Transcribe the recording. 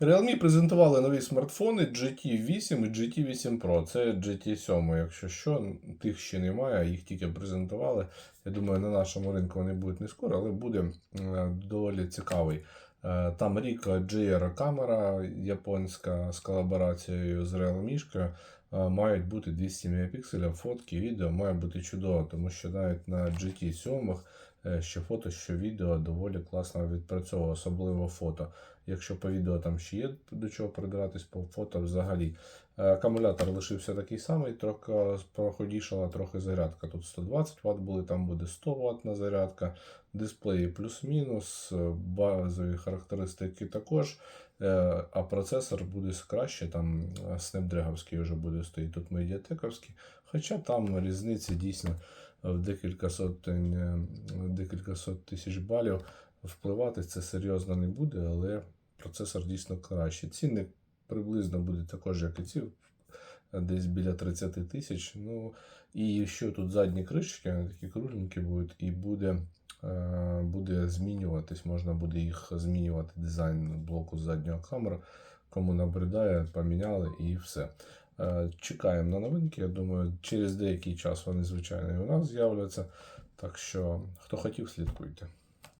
Realme презентували нові смартфони GT8 і GT8 Pro. Це GT7, якщо що, тих ще немає, їх тільки презентували. Я думаю, на нашому ринку вони будуть не скоро, але буде е, доволі цікавий. Е, Там рік GR камера японська з колаборацією з Realme. Е, Мають бути 200 мп, фотки, відео має бути чудово, тому що навіть на GT7 е, що фото, що відео доволі класно відпрацьовує, особливо фото. Якщо по відео там ще є до чого придиратись, по фото взагалі. Е, Акумулятор лишився такий самий, трохи проходішала трохи зарядка. Тут 120 Вт були, там буде 100 Вт зарядка. Дисплеї плюс-мінус, е, базові характеристики також. Е, А процесор буде краще, там е, вже буде стоїть, тут медіатековський. Хоча там різниці дійсно в декілька сотень, декілька сот тисяч балів впливати це серйозно не буде, але процесор дійсно кращий. Ціни приблизно будуть також, як і ці, десь біля 30 тисяч. Ну, і що тут задні кришки, вони такі кругленькі будуть, і буде, е, буде змінюватись, можна буде їх змінювати дизайн блоку заднього камери. Кому набридає, поміняли і все. Е, Чекаємо на новинки. Я думаю, через деякий час вони, звичайно, і у нас з'являться. Так що, хто хотів, слідкуйте.